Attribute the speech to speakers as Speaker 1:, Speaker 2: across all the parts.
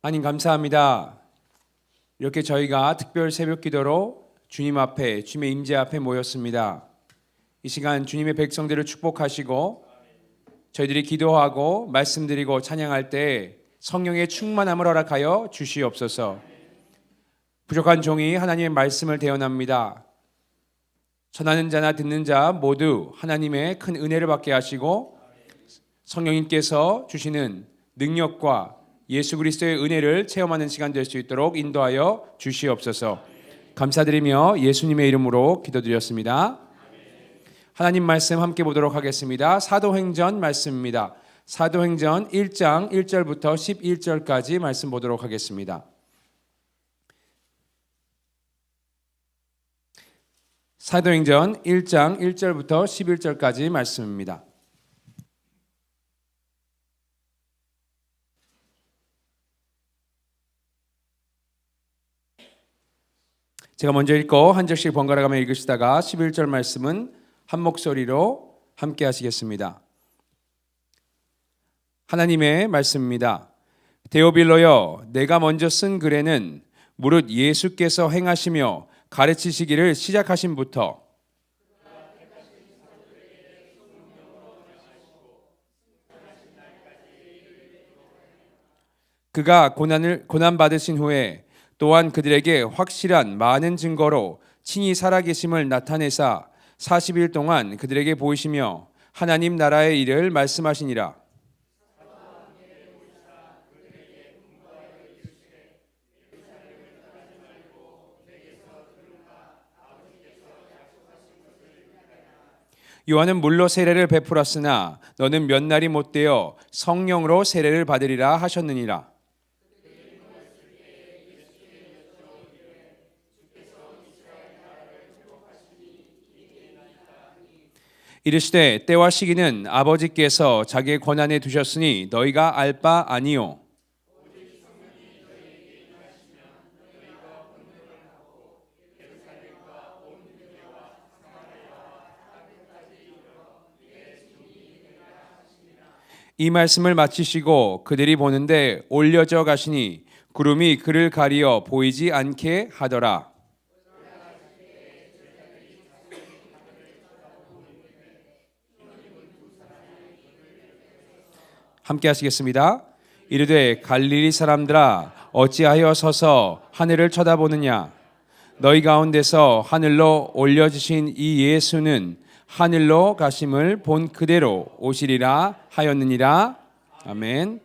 Speaker 1: 하나님 감사합니다. 이렇게 저희가 특별 새벽 기도로 주님 앞에 주님의 임재 앞에 모였습니다. 이 시간 주님의 백성들을 축복하시고 저희들이 기도하고 말씀드리고 찬양할 때 성령의 충만함을 허락하여 주시옵소서. 부족한 종이 하나님의 말씀을 대언합니다. 전하는 자나 듣는 자 모두 하나님의 큰 은혜를 받게 하시고 성령님께서 주시는 능력과 예수 그리스도의 은혜를 체험하는 시간 될 수 있도록 인도하여 주시옵소서. 감사드리며 예수님의 이름으로 기도드렸습니다. 하나님 말씀 함께 보도록 하겠습니다. 사도행전 말씀입니다. 사도행전 1장 1절부터 11절까지 말씀 보도록 하겠습니다. 사도행전 1장 1절부터 11절까지 말씀입니다. 제가 먼저 읽고 한 절씩 번갈아 가며 읽으시다가 11절 말씀은 한 목소리로 함께 하시겠습니다. 하나님의 말씀입니다. 데오빌로여 내가 먼저 쓴 글에는 무릇 예수께서 행하시며 가르치시기를 시작하신부터 그가 고난을 고난 받으신 후에 또한 그들에게 확실한 많은 증거로 친히 살아계심을 나타내사 40일 동안 그들에게 보이시며 하나님 나라의 일을 말씀하시니라. 요한은 물로 세례를 베풀었으나 너는 몇 날이 못 되어 성령으로 세례를 받으리라 하셨느니라. 이르시되 때와 시기는 아버지께서 자기의 권한에 두셨으니 너희가 알 바 아니요 이 말씀을 마치시고 그들이 보는데 올려져 가시니 구름이 그를 가리어 보이지 않게 하더라. 함께 하시겠습니다. 이르되 갈릴리 사람들아 어찌하여 서서 하늘을 쳐다보느냐 너희 가운데서 하늘로 올려지신 이 예수는 하늘로 가심을 본 그대로 오시리라 하였느니라 아멘.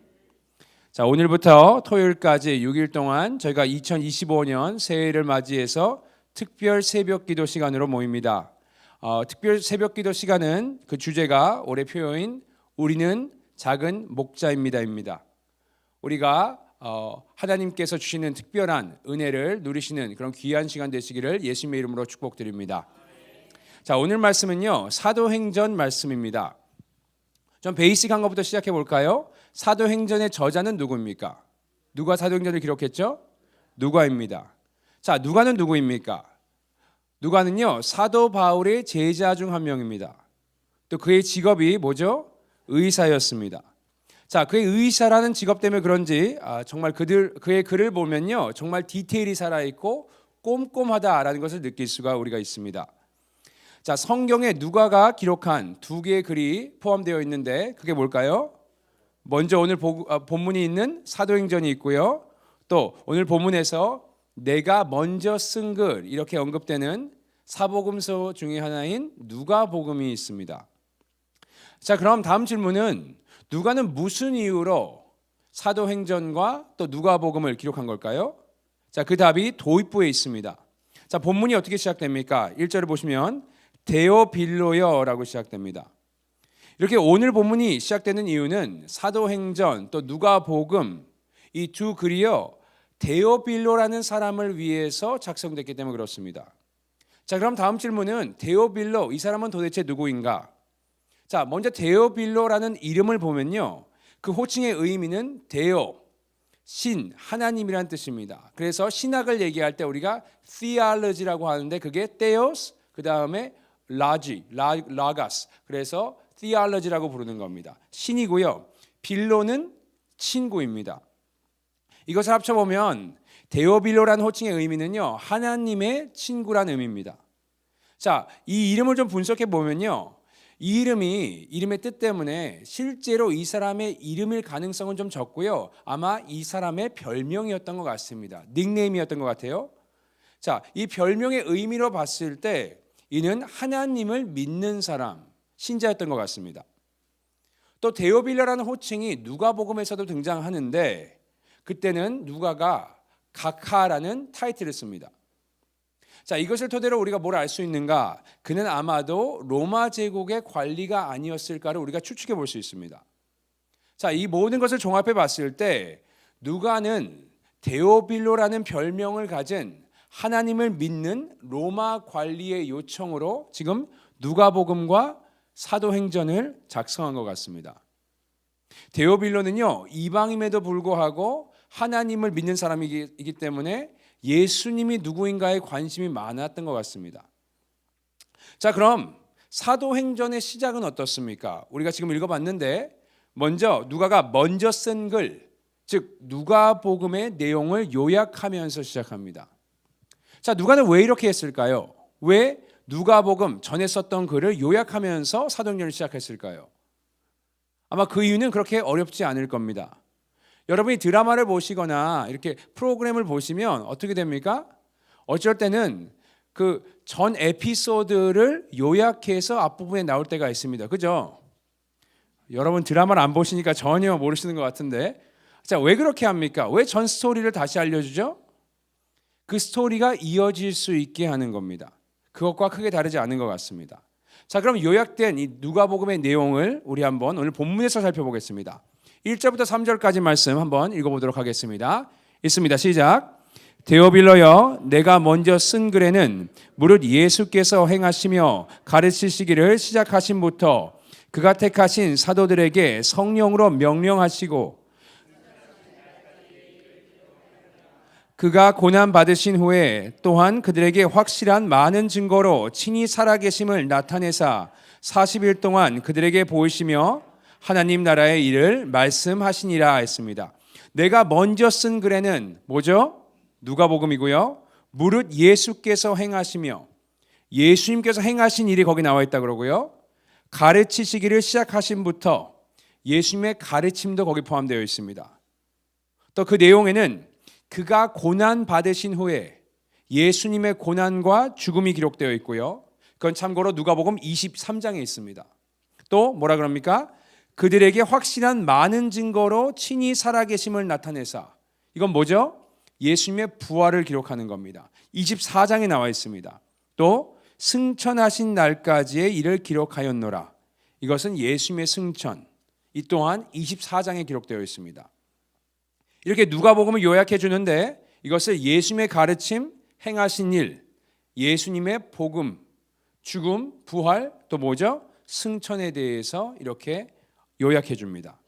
Speaker 1: 자 오늘부터 토요일까지 6일 동안 저희가 2025년 새해를 맞이해서 특별 새벽 기도 시간으로 모입니다. 어, 특별 새벽 기도 시간은 그 주제가 올해 표어인 우리는 작은 목자입니다입니다. 우리가 어, 하나님께서 주시는 특별한 은혜를 누리시는 그런 귀한 시간 되시기를 예수님의 이름으로 축복드립니다. 자 오늘 말씀은요 사도행전 말씀입니다. 좀 베이직한 것부터 시작해 볼까요? 사도행전의 저자는 누구입니까? 누가 사도행전을 기록했죠? 누가입니다. 자 누가는 누구입니까? 누가는요 사도 바울의 제자 중 한 명입니다. 또 그의 직업이 뭐죠? 의사였습니다. 자, 그의 의사라는 직업 때문에 그런지 아, 정말 그들 그의 글을 보면요, 정말 디테일이 살아 있고 꼼꼼하다라는 것을 느낄 수가 우리가 있습니다. 자, 성경에 누가가 기록한 두 개의 글이 포함되어 있는데 그게 뭘까요? 먼저 오늘 보, 아, 본문이 있는 사도행전이 있고요. 또 오늘 본문에서 내가 먼저 쓴 글 이렇게 언급되는 사복음서 중의 하나인 누가복음이 있습니다. 자, 그럼 다음 질문은 누가는 무슨 이유로 사도행전과 또 누가복음을 기록한 걸까요? 자, 그 답이 도입부에 있습니다. 자, 본문이 어떻게 시작됩니까? 1절을 보시면 데오빌로여라고 시작됩니다. 이렇게 오늘 본문이 시작되는 이유는 사도행전 또 누가복음 이 두 글이요 데오빌로라는 사람을 위해서 작성됐기 때문에 그렇습니다. 자, 그럼 다음 질문은 데오빌로 이 사람은 도대체 누구인가? 자, 먼저 데오빌로라는 이름을 보면요. 그 호칭의 의미는 데오, 신, 하나님이란 뜻입니다. 그래서 신학을 얘기할 때 우리가 theology라고 하는데 그게 theos, 그 다음에 라지, 라, 라가스. 그래서 theology라고 부르는 겁니다. 신이고요. 빌로는 친구입니다. 이것을 합쳐보면 데오빌로라는 호칭의 의미는요 하나님의 친구란 의미입니다. 자, 이 이름을 좀 분석해 보면요. 이 이름이 이름의 뜻 때문에 실제로 이 사람의 이름일 가능성은 좀 적고요. 아마 이 사람의 별명이었던 것 같습니다. 닉네임이었던 것 같아요. 자, 이 별명의 의미로 봤을 때 이는 하나님을 믿는 사람, 신자였던 것 같습니다. 또 데오빌라라는 호칭이 누가복음에서도 등장하는데 그때는 누가가 각하라는 타이틀을 씁니다. 자, 이것을 토대로 우리가 뭘 알 수 있는가? 그는 아마도 로마 제국의 관리가 아니었을까를 우리가 추측해 볼 수 있습니다. 자, 이 모든 것을 종합해 봤을 때 누가는 데오빌로라는 별명을 가진 하나님을 믿는 로마 관리의 요청으로 지금 누가복음과 사도행전을 작성한 것 같습니다. 데오빌로는요 이방임에도 불구하고 하나님을 믿는 사람이기 때문에 예수님이 누구인가에 관심이 많았던 것 같습니다. 자, 그럼 사도행전의 시작은 어떻습니까? 우리가 지금 읽어봤는데 먼저 누가가 먼저 쓴 글, 즉 누가복음의 내용을 요약하면서 시작합니다. 자, 누가는 왜 이렇게 했을까요? 왜 누가복음 전에 썼던 글을 요약하면서 사도행전을 시작했을까요? 아마 그 이유는 그렇게 어렵지 않을 겁니다. 여러분이 드라마를 보시거나 이렇게 프로그램을 보시면 어떻게 됩니까? 어쩔 때는 그 전 에피소드를 요약해서 앞부분에 나올 때가 있습니다. 그죠? 여러분 드라마를 안 보시니까 전혀 모르시는 것 같은데 자, 왜 그렇게 합니까? 왜 전 스토리를 다시 알려주죠? 그 스토리가 이어질 수 있게 하는 겁니다. 그것과 크게 다르지 않은 것 같습니다. 자, 그럼 요약된 이 누가복음의 내용을 우리 한번 오늘 본문에서 살펴보겠습니다. 1절부터 3절까지 말씀 한번 읽어보도록 하겠습니다. 있습니다. 시작. 데오빌러여 내가 먼저 쓴 글에는 무릇 예수께서 행하시며 가르치시기를 시작하신부터 그가 택하신 사도들에게 성령으로 명령하시고 그가 고난 받으신 후에 또한 그들에게 확실한 많은 증거로 친히 살아계심을 나타내사 40일 동안 그들에게 보이시며 하나님 나라의 일을 말씀하시니라 했습니다. 내가 먼저 쓴 글에는 뭐죠? 누가복음이고요. 무릇 예수께서 행하시며 예수님께서 행하신 일이 거기 나와 있다 그러고요. 가르치시기를 시작하신부터 예수님의 가르침도 거기 포함되어 있습니다. 또 그 내용에는 그가 고난 받으신 후에 예수님의 고난과 죽음이 기록되어 있고요. 그건 참고로 누가복음 23장에 있습니다. 또 뭐라 그럽니까? 그들에게 확실한 많은 증거로 친히 살아계심을 나타내사 이건 뭐죠? 예수님의 부활을 기록하는 겁니다. 24장에 나와 있습니다. 또 승천하신 날까지의 일을 기록하였노라. 이것은 예수님의 승천. 이 또한 24장에 기록되어 있습니다. 이렇게 누가복음을 요약해 주는데 이것을 예수님의 가르침, 행하신 일, 예수님의 복음, 죽음, 부활 또 뭐죠? 승천에 대해서 이렇게 요약해 줍니다.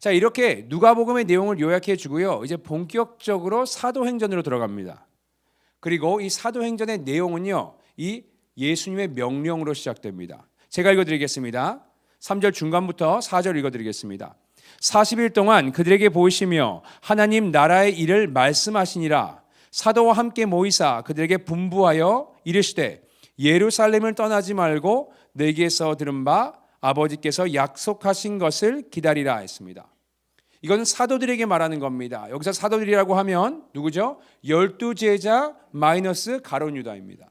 Speaker 1: 자, 이렇게 누가복음의 내용을 요약해 주고요. 이제 본격적으로 사도행전으로 들어갑니다. 그리고 이 사도행전의 내용은요. 이 예수님의 명령으로 시작됩니다. 제가 읽어 드리겠습니다. 3절 중간부터 4절 읽어 드리겠습니다. 40일 동안 그들에게 보이시며 하나님 나라의 일을 말씀하시니라 사도와 함께 모이사 그들에게 분부하여 이르시되 예루살렘을 떠나지 말고 내게서 들은 바 아버지께서 약속하신 것을 기다리라 했습니다. 이건 사도들에게 말하는 겁니다. 여기서 사도들이라고 하면 누구죠? 열두 제자 마이너스 가론 유다입니다.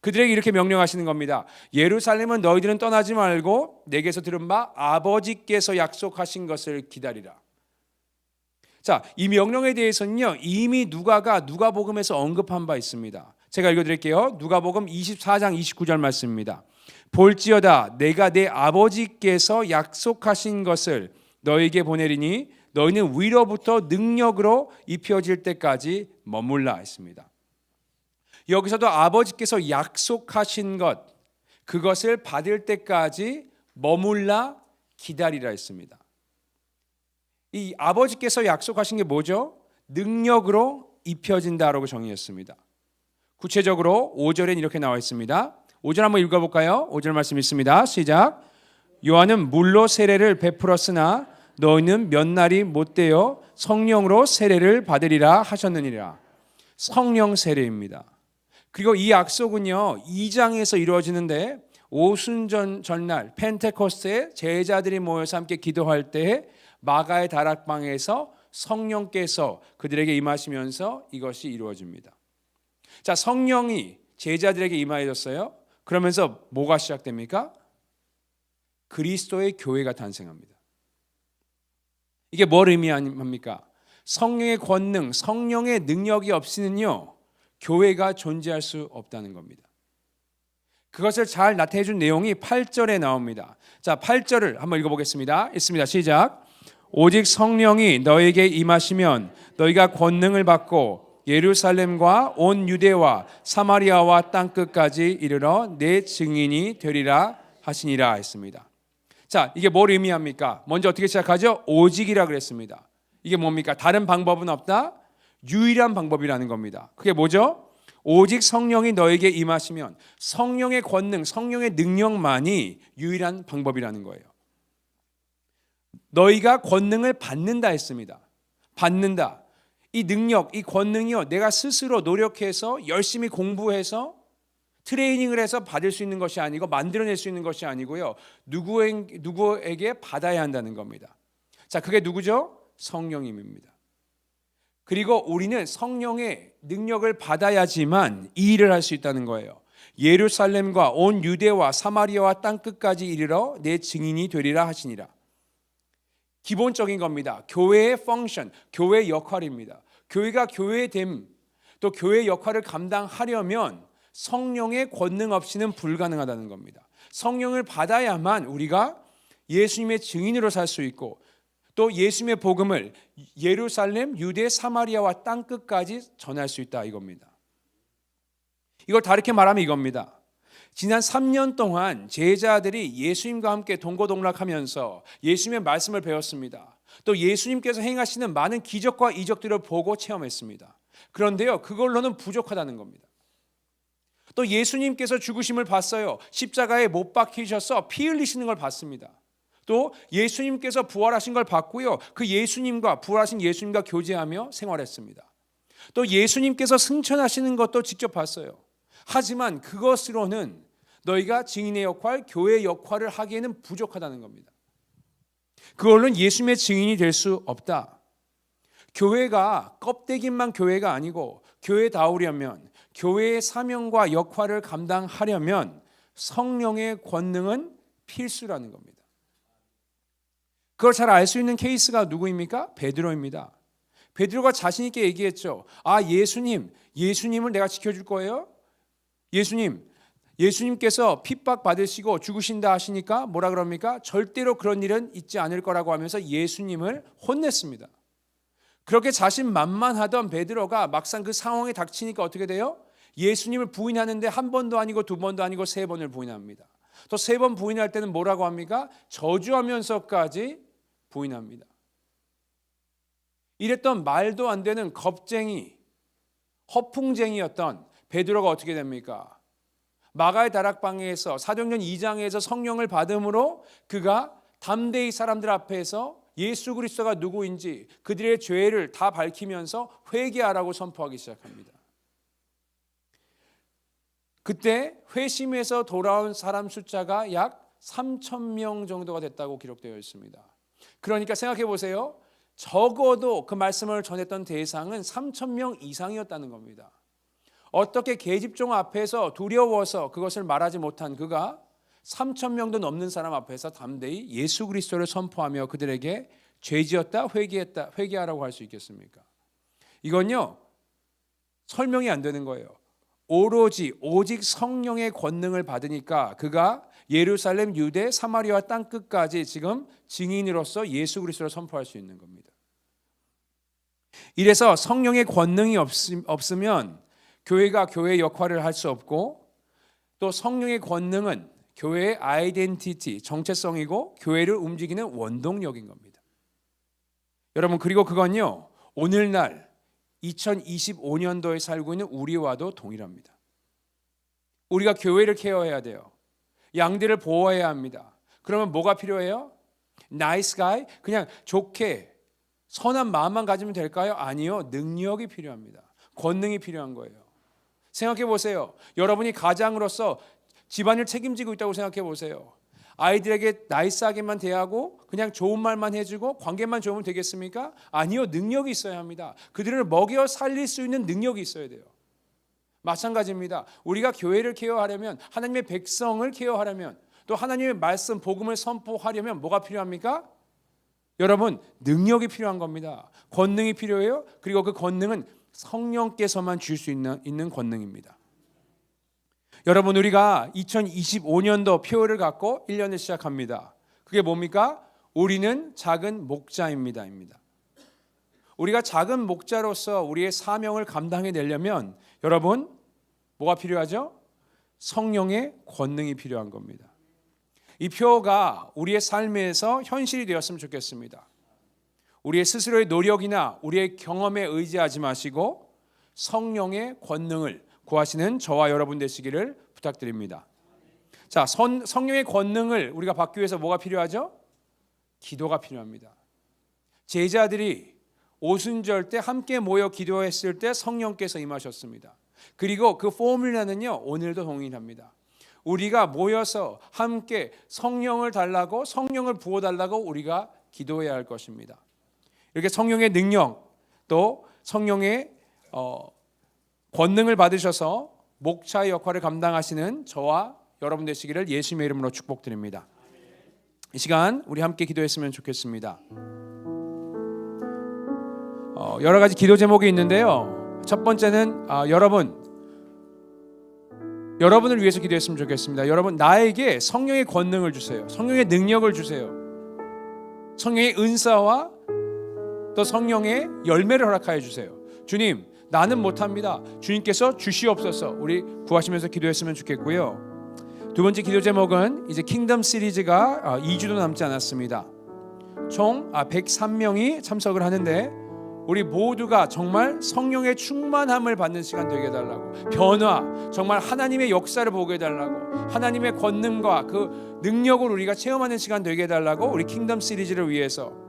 Speaker 1: 그들에게 이렇게 명령하시는 겁니다. 예루살렘은 너희들은 떠나지 말고 내게서 들은 바 아버지께서 약속하신 것을 기다리라. 자, 이 명령에 대해서는요. 이미 누가가 누가복음에서 언급한 바 있습니다. 제가 읽어 드릴게요. 누가복음 24장 29절 말씀입니다. 볼지어다 내가 내 아버지께서 약속하신 것을 너에게 보내리니 너희는 위로부터 능력으로 입혀질 때까지 머물라 했습니다. 여기서도 아버지께서 약속하신 것 그것을 받을 때까지 머물라 기다리라 했습니다. 이 아버지께서 약속하신 게 뭐죠? 능력으로 입혀진다라고 정의했습니다. 구체적으로 5절엔 이렇게 나와 있습니다. 5절 한번 읽어볼까요? 5절 말씀 있습니다. 시작. 요한은 물로 세례를 베풀었으나 너희는 몇 날이 못 되어 성령으로 세례를 받으리라 하셨느니라. 성령 세례입니다. 그리고 이 약속은요, 2장에서 이루어지는데 오순전 전날 펜테코스트에 제자들이 모여서 함께 기도할 때 마가의 다락방에서 성령께서 그들에게 임하시면서 이것이 이루어집니다. 자, 성령이 제자들에게 임하여졌어요. 그러면서 뭐가 시작됩니까? 그리스도의 교회가 탄생합니다. 이게 뭘 의미합니까? 성령의 권능, 성령의 능력이 없이는요, 교회가 존재할 수 없다는 겁니다. 그것을 잘 나타내 준 내용이 8절에 나옵니다. 자, 8절을 한번 읽어 보겠습니다. 있습니다. 시작. 오직 성령이 너에게 임하시면 너희가 권능을 받고 예루살렘과 온 유대와 사마리아와 땅 끝까지 이르러 내 증인이 되리라 하시니라 했습니다. 자, 이게 뭘 의미합니까? 먼저 어떻게 시작하죠? 오직이라 그랬습니다. 이게 뭡니까? 다른 방법은 없다. 유일한 방법이라는 겁니다. 그게 뭐죠? 오직 성령이 너에게 임하시면 성령의 권능, 성령의 능력만이 유일한 방법이라는 거예요. 너희가 권능을 받는다 했습니다. 받는다. 이 능력, 이 권능이요. 내가 스스로 노력해서 열심히 공부해서 트레이닝을 해서 받을 수 있는 것이 아니고 만들어낼 수 있는 것이 아니고요. 누구에게, 받아야 한다는 겁니다. 자, 그게 누구죠? 성령님입니다. 그리고 우리는 성령의 능력을 받아야지만 이 일을 할 수 있다는 거예요. 예루살렘과 온 유대와 사마리아와 땅 끝까지 이르러 내 증인이 되리라 하시니라. 기본적인 겁니다. 교회의 펑션, 교회의 역할입니다. 교회가 교회됨, 또 교회의 역할을 감당하려면 성령의 권능 없이는 불가능하다는 겁니다. 성령을 받아야만 우리가 예수님의 증인으로 살 수 있고 또 예수님의 복음을 예루살렘, 유대, 사마리아와 땅 끝까지 전할 수 있다 이겁니다. 이걸 다르게 말하면 이겁니다. 지난 3년 동안 제자들이 예수님과 함께 동고동락하면서 예수님의 말씀을 배웠습니다. 또 예수님께서 행하시는 많은 기적과 이적들을 보고 체험했습니다. 그런데요, 그걸로는 부족하다는 겁니다. 또 예수님께서 죽으심을 봤어요. 십자가에 못 박히셔서 피 흘리시는 걸 봤습니다. 또 예수님께서 부활하신 걸 봤고요. 그 예수님과 부활하신 예수님과 교제하며 생활했습니다. 또 예수님께서 승천하시는 것도 직접 봤어요. 하지만 그것으로는 너희가 증인의 역할, 교회의 역할을 하기에는 부족하다는 겁니다. 그걸로는 예수님의 증인이 될 수 없다. 교회가 껍데기만 교회가 아니고 교회다우려면 교회의 사명과 역할을 감당하려면 성령의 권능은 필수라는 겁니다. 그걸 잘 알 수 있는 케이스가 누구입니까? 베드로입니다. 베드로가 자신 있게 얘기했죠. 아, 예수님, 예수님을 내가 지켜줄 거예요? 예수님, 예수님께서 핍박 받으시고 죽으신다 하시니까 뭐라 그럽니까? 절대로 그런 일은 있지 않을 거라고 하면서 예수님을 혼냈습니다. 그렇게 자신 만만하던 베드로가 막상 그 상황에 닥치니까 어떻게 돼요? 예수님을 부인하는데 한 번도 아니고 두 번도 아니고 세 번을 부인합니다. 또 세 번 부인할 때는 뭐라고 합니까? 저주하면서까지 부인합니다. 이랬던 말도 안 되는 겁쟁이, 허풍쟁이였던 베드로가 어떻게 됩니까? 마가의 다락방에서 사도행전 2장에서 성령을 받음으로 그가 담대히 사람들 앞에서 예수 그리스도가 누구인지 그들의 죄를 다 밝히면서 회개하라고 선포하기 시작합니다. 그때 회심에서 돌아온 사람 숫자가 약 3천 명 정도가 됐다고 기록되어 있습니다. 그러니까 생각해 보세요. 적어도 그 말씀을 전했던 대상은 3천 명 이상이었다는 겁니다. 어떻게 계집종 앞에서 두려워서 그것을 말하지 못한 그가 3천 명도 넘는 사람 앞에서 담대히 예수 그리스도를 선포하며 그들에게 죄지었다 회개했다 회개하라고 할 수 있겠습니까? 이건요 설명이 안 되는 거예요. 오로지 오직 성령의 권능을 받으니까 그가 예루살렘, 유대, 사마리아 땅 끝까지 지금 증인으로서 예수 그리스도를 선포할 수 있는 겁니다. 이래서 성령의 권능이 없으면 교회가 교회 역할을 할 수 없고 또 성령의 권능은 교회의 아이덴티티, 정체성이고 교회를 움직이는 원동력인 겁니다. 여러분 그리고 그건요. 오늘날 2025년도에 살고 있는 우리와도 동일합니다. 우리가 교회를 케어해야 돼요. 양들을 보호해야 합니다. 그러면 뭐가 필요해요? nice guy 그냥 좋게 선한 마음만 가지면 될까요? 아니요. 능력이 필요합니다. 권능이 필요한 거예요. 생각해 보세요. 여러분이 가장으로서 집안을 책임지고 있다고 생각해 보세요. 아이들에게 나이스하게만 대하고 그냥 좋은 말만 해주고 관계만 좋으면 되겠습니까? 아니요. 능력이 있어야 합니다. 그들을 먹여 살릴 수 있는 능력이 있어야 돼요. 마찬가지입니다. 우리가 교회를 케어하려면 하나님의 백성을 케어하려면 또 하나님의 말씀 복음을 선포하려면 뭐가 필요합니까? 여러분 능력이 필요한 겁니다. 권능이 필요해요. 그리고 그 권능은 성령께서만 줄 수 있는, 있는 권능입니다. 여러분 우리가 2025년도 표를 갖고 1년을 시작합니다. 그게 뭡니까? 우리는 작은 목자입니다입니다. 우리가 작은 목자로서 우리의 사명을 감당해 내려면 여러분 뭐가 필요하죠? 성령의 권능이 필요한 겁니다. 이 표가 우리의 삶에서 현실이 되었으면 좋겠습니다. 우리의 스스로의 노력이나 우리의 경험에 의지하지 마시고 성령의 권능을 구하시는 저와 여러분 되시기를 부탁드립니다. 자, 선, 성령의 권능을 우리가 받기 위해서 뭐가 필요하죠? 기도가 필요합니다. 제자들이 오순절 때 함께 모여 기도했을 때 성령께서 임하셨습니다. 그리고 그 포뮬라는요, 오늘도 동일합니다. 우리가 모여서 함께 성령을 달라고 성령을 부어 달라고 우리가 기도해야 할 것입니다. 이렇게 성령의 능력 또 성령의 어, 권능을 받으셔서 목차의 역할을 감당하시는 저와 여러분 되시기를 예수님의 이름으로 축복드립니다. 이 시간 우리 함께 기도했으면 좋겠습니다. 어, 여러 가지 기도 제목이 있는데요. 첫 번째는 아, 여러분 여러분을 위해서 기도했으면 좋겠습니다. 여러분 나에게 성령의 권능을 주세요. 성령의 능력을 주세요. 성령의 은사와 또 성령의 열매를 허락하여 주세요. 주님, 나는 못합니다. 주님께서 주시옵소서. 우리 구하시면서 기도했으면 좋겠고요. 두 번째 기도 제목은 이제 킹덤 시리즈가 2주도 남지 않았습니다. 총 103명이 참석을 하는데 우리 모두가 정말 성령의 충만함을 받는 시간 되게 해달라고 변화 정말 하나님의 역사를 보게 해달라고 하나님의 권능과 그 능력을 우리가 체험하는 시간 되게 해달라고 우리 킹덤 시리즈를 위해서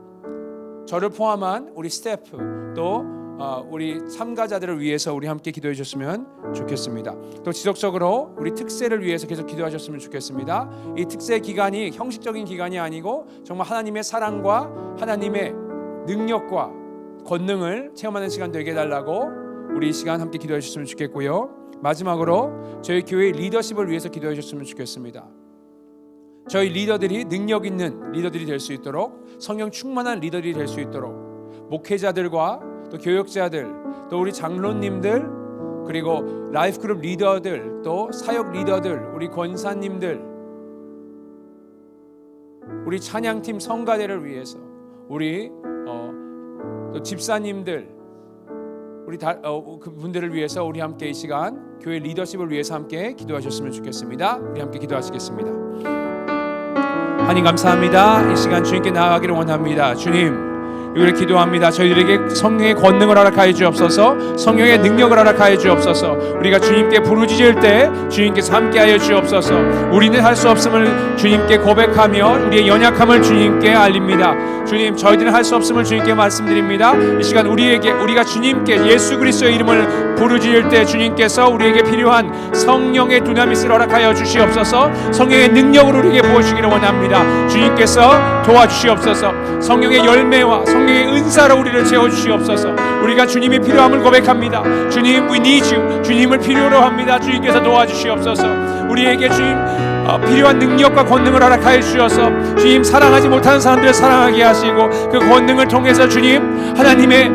Speaker 1: 저를 포함한 우리 스태프 또 어, 우리 참가자들을 위해서 우리 함께 기도해 주셨으면 좋겠습니다. 또 지속적으로 우리 특세를 위해서 계속 기도하셨으면 좋겠습니다. 이 특세 기간이 형식적인 기간이 아니고 정말 하나님의 사랑과 하나님의 능력과 권능을 체험하는 시간 되게 해달라고 우리 이 시간 함께 기도해 주셨으면 좋겠고요. 마지막으로 저희 교회 리더십을 위해서 기도해 주셨으면 좋겠습니다. 저희 리더들이 능력 있는 리더들이 될 수 있도록 성령 충만한 리더들이 될 수 있도록 목회자들과 또 교역자들 또 우리 장로님들 그리고 라이프 그룹 리더들 또 사역 리더들 우리 권사님들 우리 찬양팀 성가대를 위해서 우리 어, 또 집사님들 우리 다, 어, 그분들을 위해서 우리 함께 이 시간 교회 리더십을 위해서 함께 기도하셨으면 좋겠습니다. 우리 함께 기도하시겠습니다. 하나님 감사합니다. 이 시간 주님께 나아가기를 원합니다. 주님 이걸 기도합니다. 저희들에게 성령의 권능을 허락하여 주옵소서, 성령의 능력을 허락하여 주옵소서. 우리가 주님께 부르짖을 때 주님께서 함께하여 주옵소서. 우리는 할 수 없음을 주님께 고백하며 우리의 연약함을 주님께 알립니다. 주님, 저희들은 할 수 없음을 주님께 말씀드립니다. 이 시간 우리에게 우리가 주님께 예수 그리스도의 이름을 부르짖을 때 주님께서 우리에게 필요한 성령의 두나미스를 허락하여 주시옵소서. 성령의 능력으로 우리에게 부어주기를 원합니다. 주님께서 도와주시옵소서. 성령의 열매와 성령의 은사로 우리를 채워 주시옵소서. 우리가 주님이 필요함을 고백합니다. 주님, we need you. 주님을 필요로 합니다. 주님께서 도와주시옵소서. 우리에게 주님 어, 필요한 능력과 권능을 허락하여 주셔서 주님 사랑하지 못하는 사람들을 사랑하게 하시고 그 권능을 통해서 주님 하나님의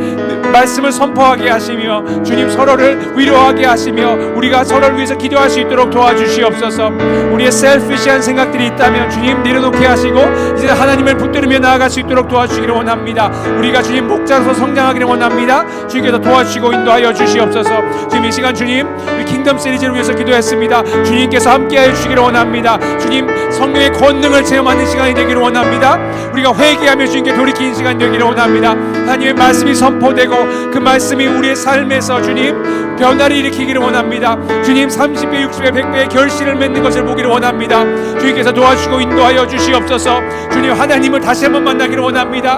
Speaker 1: 말씀을 선포하게 하시며 주님 서로를 위로하게 하시며 우리가 서로를 위해서 기도할 수 있도록 도와주시옵소서 우리의 셀피시한 생각들이 있다면 주님 내려놓게 하시고 이제 하나님을 붙들으며 나아갈 수 있도록 도와주시기를 원합니다 우리가 주님 목자로서 성장하기를 원합니다 주님께서 도와주시고 인도하여 주시옵소서 지금 이 시간 주님 우리 킹덤 시리즈를 위해서 기도했습니다 주님께서 함께하여 주시기를 원합니다. 주님 성령의 권능을 체험하는 시간이 되기를 원합니다. 우리가 회개하며 주님께 돌이키는 시간 되기를 원합니다. 하나님의 말씀이 선포되고 그 말씀이 우리의 삶에서 주님 변화를 일으키기를 원합니다. 주님 30배, 60배, 100배의 결실을 맺는 것을 보기를 원합니다. 주님께서 도와주시고 인도하여 주시옵소서. 주님 하나님을 다시 한번 만나기를 원합니다.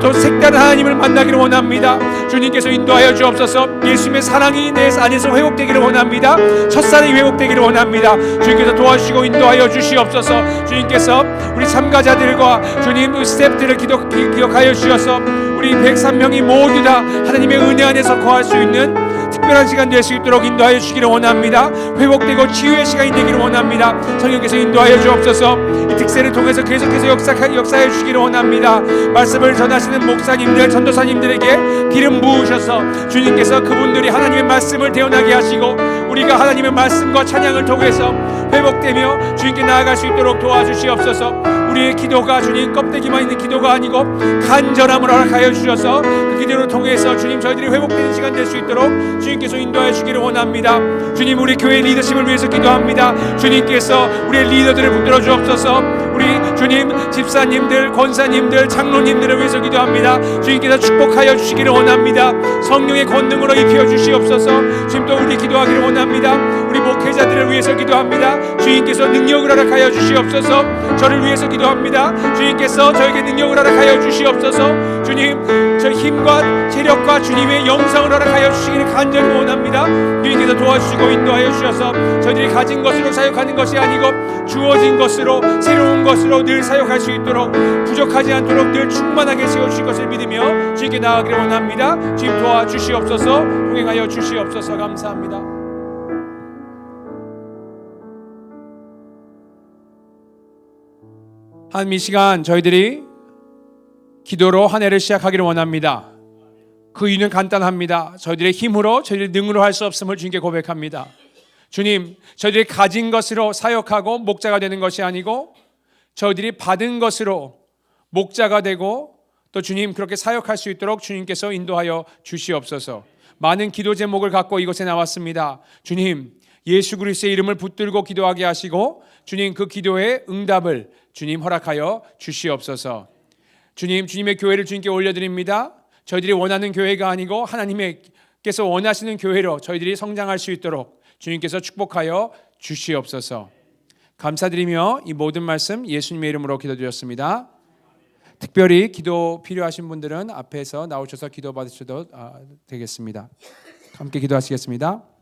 Speaker 1: 또 색다른 하나님을 만나기를 원합니다. 주님께서 인도하여 주옵소서. 예수님의 사랑이 내 안에서 회복되기를 원합니다. 첫사랑이 회복되기를 원합니다. 주님께서 도와주시고 인도하여 주시옵소서. 주님께서 우리 참가자들과 주님 그 스태프들을 기도, 기, 기억하여 주셔서 우리 103명이 모두 다 하나님의 은혜 안에서 거할 수 있는 특별한 시간 될 수 있도록 인도하여 주기를 원합니다. 회복되고 치유의 시간이 되기를 원합니다. 성령께서 인도하여 주옵소서. 이 특세를 통해서 계속해서 역사, 역사해 주기를 원합니다. 말씀을 전하시는 목사님들, 전도사님들에게 기름 부으셔서 주님께서 그분들이 하나님의 말씀을 대언하게 하시고 우리가 하나님의 말씀과 찬양을 통해서 회복되며 주님께 나아갈 수 있도록 도와주시옵소서. 우리의 기도가 주님 껍데기만 있는 기도가 아니고 간절함을 허락하여 주셔서 그 기도를 통해서 주님 저희들이 회복되는 시간 될 수 있도록 주님께서 인도하여 주기를 원합니다. 주님 우리 교회 리더십을 위해서 기도합니다. 주님께서 우리의 리더들을 붙들어 주옵소서. 우리 주님 집사님들, 권사님들, 장로님들을 위해서 기도합니다. 주님께서 축복하여 주시기를 원합니다. 성령의 권능으로 입혀 주시옵소서. 주님 또 우리 기도하기를 원합니다. 우리 목회자들을 위해서 기도합니다. 주님께서 능력을 허락하여 주시옵소서. 저를 위해서 기도합니다. 주님께서 저에게 능력을 허락하여 주시옵소서. 주님, 저 힘과 체력과 주님의 영상을 허락하여 주시기를 간절히 원합니다. 주님께서 도와주시고 인도하여 주셔서 저희들이 가진 것으로 사역하는 것이 아니고 주어진 것으로 새로운 것으로 늘 사역할 수 있도록 부족하지 않도록 늘 충만하게 세워주실 것을 믿으며 주님께 나아가기를 원합니다. 주님 도와주시옵소서 동행하여 주시옵소서 감사합니다. 한이 시간 저희들이 기도로 한 해를 시작하기를 원합니다. 그 이유는 간단합니다. 저희들의 힘으로 저희들의 능으로 할 수 없음을 주님께 고백합니다. 주님, 저희들이 가진 것으로 사역하고 목자가 되는 것이 아니고 저희들이 받은 것으로 목자가 되고 또 주님 그렇게 사역할 수 있도록 주님께서 인도하여 주시옵소서. 많은 기도 제목을 갖고 이곳에 나왔습니다. 주님, 예수 그리스도의 이름을 붙들고 기도하게 하시고 주님 그 기도의 응답을 주님 허락하여 주시옵소서. 주님, 주님의 교회를 주님께 올려드립니다. 저희들이 원하는 교회가 아니고 하나님께서 원하시는 교회로 저희들이 성장할 수 있도록 주님께서 축복하여 주시옵소서. 감사드리며 이 모든 말씀 예수님의 이름으로 기도드렸습니다. 특별히 기도 필요하신 분들은 앞에서 나오셔서 기도 받으셔도 아, 되겠습니다. 함께 기도하시겠습니다.